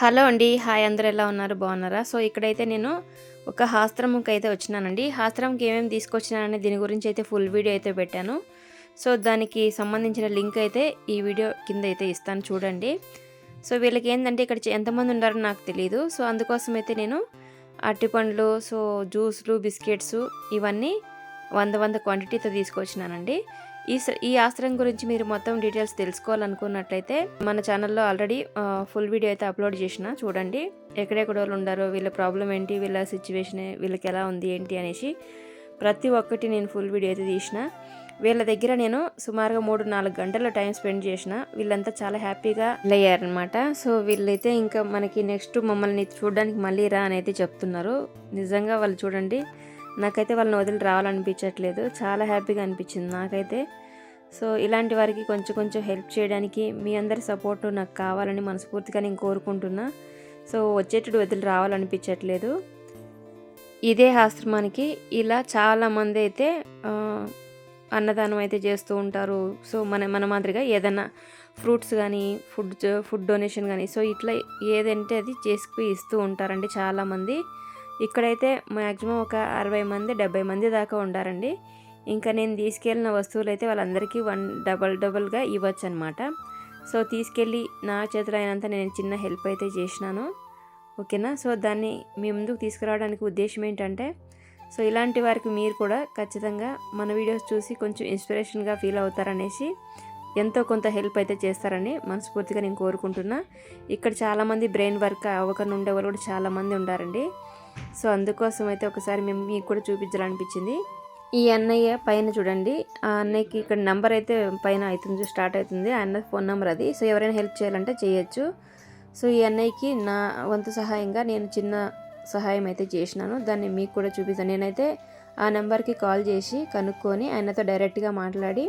Hello అండి. Hi అందరూ ఎలా ఉన్నారు? బాగున్నారా? సో ఇక్కడైతే నేను ఒక హాస్త్రముకి అయితే వచ్చినానండి. హాస్త్రంకి ఏమేమి తీసుకొచ్చినానని దీని గురించి అయితే ఫుల్ వీడియో అయితే పెట్టాను. సో దానికి సంబంధించిన లింక్ అయితే ఈ వీడియో కింద అయితే ఇస్తాను చూడండి. సో వీళ్ళకి ఏంటంటే ఇక్కడ ఎంతమంది ఉన్నారో నాకు తెలియదు సో అందుకోసం అయితే నేను అరటిపండ్లు సో జ్యూస్లు బిస్కెట్స్ ఇవన్నీ వంద వంద క్వాంటిటీతో తీసుకొచ్చినానండి. ఈ ఈ ఆస్త్రం గురించి మీరు మొత్తం డీటెయిల్స్ తెలుసుకోవాలనుకున్నట్లయితే మన ఛానల్లో ఆల్రెడీ ఫుల్ వీడియో అయితే అప్లోడ్ చేసిన. చూడండి ఎక్కడెక్కడ వాళ్ళు ఉండారో వీళ్ళ ప్రాబ్లం ఏంటి వీళ్ళ సిచ్యువేషన్ వీళ్ళకి ఎలా ఉంది ఏంటి అనేసి ప్రతి ఒక్కటి నేను ఫుల్ వీడియో అయితే తీసిన. వీళ్ళ దగ్గర నేను సుమారుగా మూడు నాలుగు గంటల టైం స్పెండ్ చేసిన. వీళ్ళంతా చాలా హ్యాపీగా అయ్యారనమాట సో వీళ్ళైతే ఇంకా మనకి నెక్స్ట్ మమ్మల్ని చూడడానికి మళ్ళీ రా అని అయితే చెప్తున్నారు. నిజంగా వాళ్ళు చూడండి నాకైతే వాళ్ళని వదిలి రావాలనిపించట్లేదు. చాలా హ్యాపీగా అనిపించింది నాకైతే. సో ఇలాంటి వారికి కొంచెం కొంచెం హెల్ప్ చేయడానికి మీ అందరి సపోర్ట్ నాకు కావాలని మనస్ఫూర్తిగా నేను కోరుకుంటున్నా. సో వచ్చేటప్పుడు వదిలి రావాలనిపించట్లేదు. ఇదే ఆశ్రమానికి ఇలా చాలామంది అయితే అన్నదానం అయితే చేస్తూ ఉంటారు. సో మన మన మాదిరిగా ఏదైనా ఫ్రూట్స్ కానీ ఫుడ్ ఫుడ్ డొనేషన్ కానీ సో ఇట్లా ఏదంటే అది చేసుకు ఇస్తూ ఉంటారండి చాలామంది. ఇక్కడైతే మ్యాక్సిమం ఒక అరవై మంది డెబ్బై మంది దాకా ఉండారండి. ఇంకా నేను తీసుకెళ్ళిన వస్తువులు అయితే వాళ్ళందరికీ వన్ డబల్ డబల్గా ఇవ్వచ్చు అనమాట సో తీసుకెళ్ళి నా చేతిలో అయినంత నేను చిన్న హెల్ప్ అయితే చేసినాను. ఓకేనా? సో దాన్ని మీ ముందుకు తీసుకురావడానికి ఉద్దేశం ఏంటంటే సో ఇలాంటి వారికి మీరు కూడా ఖచ్చితంగా మన వీడియోస్ చూసి కొంచెం ఇన్స్పిరేషన్గా ఫీల్ అవుతారనేసి ఎంతో కొంత హెల్ప్ అయితే చేస్తారని మనస్ఫూర్తిగా నేను కోరుకుంటున్నా. ఇక్కడ చాలామంది బ్రెయిన్ వర్క్ అవ్వకుండా ఉండే వాళ్ళు కూడా చాలామంది ఉండారండి. సో అందుకోసం అయితే ఒకసారి మేము మీకు కూడా చూపించాలనిపించింది. ఈ అన్నయ్య పైన చూడండి. ఆ అన్నయ్యకి ఇక్కడ నెంబర్ అయితే పైన అవుతుంది స్టార్ట్ అవుతుంది. ఆ అన్న ఫోన్ నెంబర్ అది. సో ఎవరైనా హెల్ప్ చేయాలంటే చేయొచ్చు. సో ఈ అన్నయ్యకి నా వంతు సహాయంగా నేను చిన్న సహాయం అయితే చేసినాను. దాన్ని మీకు కూడా చూపిస్తాను. నేనైతే ఆ నెంబర్కి కాల్ చేసి కనుక్కొని ఆయనతో డైరెక్ట్గా మాట్లాడి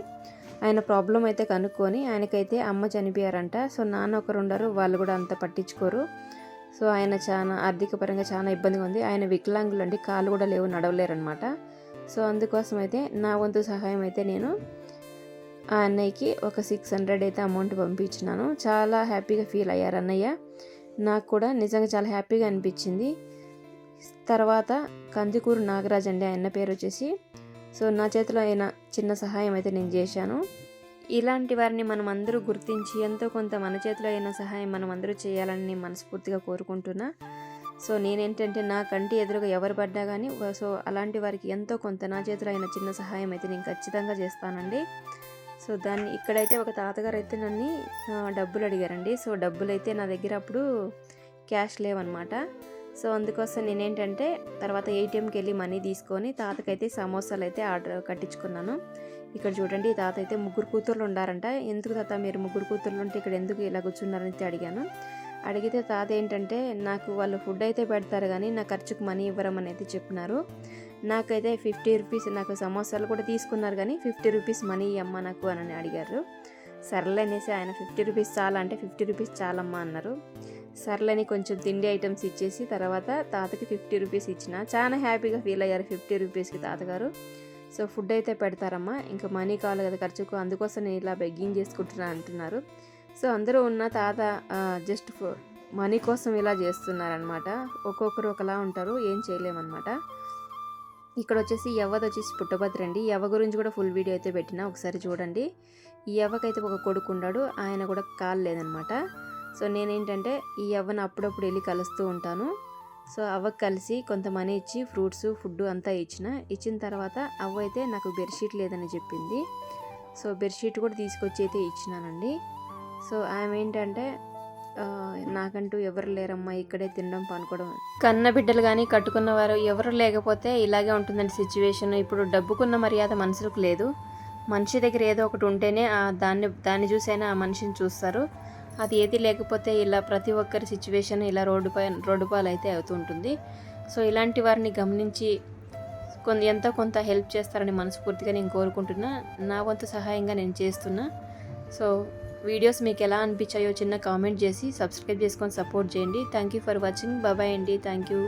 ఆయన ప్రాబ్లం అయితే కనుక్కొని ఆయనకైతే అమ్మ చనిపోయారంట. సో నాన్న ఒకరు ఉండరు వాళ్ళు కూడా అంత పట్టించుకోరు. సో ఆయన చాలా ఆర్థిక పరంగా చాలా ఇబ్బందిగా ఉంది. ఆయన వికలాంగులు అంటే కాళ్ళు కూడా లేవు నడవలేరనమాట సో అందుకోసం అయితే నా వంతు సహాయం అయితే నేను ఆ అన్నయ్యకి ఒక సిక్స్ హండ్రెడ్ అయితే అమౌంట్ పంపించినాను. చాలా హ్యాపీగా ఫీల్ అయ్యారు అన్నయ్య. నాకు కూడా నిజంగా చాలా హ్యాపీగా అనిపించింది. తర్వాత కందికూరు నాగరాజ్ అండి. ఆయన పేరు వచ్చేసి. సో నా చేతిలో అయిన చిన్న సహాయం అయితే నేను చేశాను. ఇలాంటి వారిని మనం అందరూ గుర్తించి ఎంతో కొంత మన చేతిలో అయిన సహాయం మనం అందరూ చేయాలని నేను మనస్ఫూర్తిగా కోరుకుంటున్నా. సో నేనేంటంటే నా కంటి ఎదురుగా ఎవరు పడ్డా కానీ సో అలాంటి వారికి ఎంతో కొంత నా చేతిలో అయిన చిన్న సహాయం అయితే నేను ఖచ్చితంగా చేస్తానండి. సో దాన్ని ఇక్కడైతే ఒక తాతగారు అయితే నన్ను డబ్బులు అడిగారండి. సో డబ్బులు అయితే నా దగ్గర అప్పుడు క్యాష్ లేవన్నమాట. సో అందుకోసం నేనేంటంటే తర్వాత ఏటీఎంకి వెళ్ళి మనీ తీసుకొని తాతకైతే సమోసాలు అయితే ఆర్డర్ కట్టించుకున్నాను. ఇక్కడ చూడండి ఈ తాత అయితే ముగ్గురు కూతుర్లు ఉండారంట. ఎందుకు తాత మీరు ముగ్గురు కూతుర్లు ఉంటే ఇక్కడ ఎందుకు ఇలా కూర్చున్నారని అయితే అడిగాను. అడిగితే తాత ఏంటంటే నాకు వాళ్ళు ఫుడ్ అయితే పెడతారు కానీ నా ఖర్చుకు మనీ ఇవ్వరమని అయితే చెప్పినారు. నాకైతే ఫిఫ్టీ రూపీస్ నాకు సమోసాలు కూడా తీసుకున్నారు కానీ ఫిఫ్టీ రూపీస్ మనీ అమ్మ నాకు అని అడిగారు. సర్లే అనేసి ఆయన ఫిఫ్టీ రూపీస్ చాలా అంటే ఫిఫ్టీ రూపీస్ చాలమ్మా అన్నారు. సర్లని కొంచెం తిండి ఐటమ్స్ ఇచ్చేసి తర్వాత తాతకి ఫిఫ్టీ రూపీస్ ఇచ్చిన. చాలా హ్యాపీగా ఫీల్ అయ్యారు ఫిఫ్టీ రూపీస్కి తాతగారు. సో ఫుడ్ అయితే పెడతారమ్మా. ఇంకా మనీ కావాలి కదా ఖర్చుకు అందుకోసం నేను ఇలా బెగ్గింగ్ చేసుకుంటున్నా అంటున్నారు. సో అందరూ ఉన్న తాత జస్ట్ మనీ కోసం ఇలా చేస్తున్నారనమాట ఒక్కొక్కరు ఒకలా ఉంటారు ఏం చేయలేమన్నమాట. ఇక్కడ వచ్చేసి యవ్వది వచ్చేసి పుట్టభద్ర అండి యవ్వ గురించి కూడా ఫుల్ వీడియో అయితే పెట్టిన ఒకసారి చూడండి. ఈ యవ్వకైతే ఒక కొడుకు ఉన్నాడు ఆయన కూడా కాలు లేదనమాట సో నేనేంటంటే ఈ యవ్వను అప్పుడప్పుడు వెళ్ళి కలుస్తూ ఉంటాను. సో అవ్వకు కలిసి కొంత మనీ ఇచ్చి ఫ్రూట్స్ ఫుడ్ అంతా ఇచ్చిన. ఇచ్చిన తర్వాత అవ్వ అయితే నాకు బెడ్షీట్ లేదని చెప్పింది. సో బెడ్షీట్ కూడా తీసుకొచ్చి అయితే ఇచ్చినానండి. సో ఆమె ఏంటంటే నాకంటూ ఎవరు లేరమ్మా ఇక్కడే తినడం పనుకోవడం. కన్న బిడ్డలు కానీ కట్టుకున్న వారు ఎవరు లేకపోతే ఇలాగే ఉంటుందండి సిచ్యువేషన్. ఇప్పుడు డబ్బుకున్న మర్యాద మనుషులకు లేదు. మనిషి దగ్గర ఏదో ఒకటి ఉంటేనే దాన్ని దాన్ని చూసైనా ఆ మనిషిని చూస్తారు. అది ఏది లేకపోతే ఇలా ప్రతి ఒక్కరి సిచ్యువేషన్ ఇలా రోడ్డు పై రోడ్డు పాలైతే అవుతుంటుంది సో ఇలాంటి వారిని గమనించి కొంత ఎంతో కొంత హెల్ప్ చేస్తారని మనస్ఫూర్తిగా నేను కోరుకుంటున్నా. నా వంతు సహాయంగా నేను చేస్తున్నా. సో వీడియోస్ మీకు ఎలా అనిపించాయో చిన్న కామెంట్ చేసి సబ్స్క్రైబ్ చేసుకొని సపోర్ట్ చేయండి. థ్యాంక్ యూ ఫర్ వాచింగ్ బాబాయ్ అండి. Thank you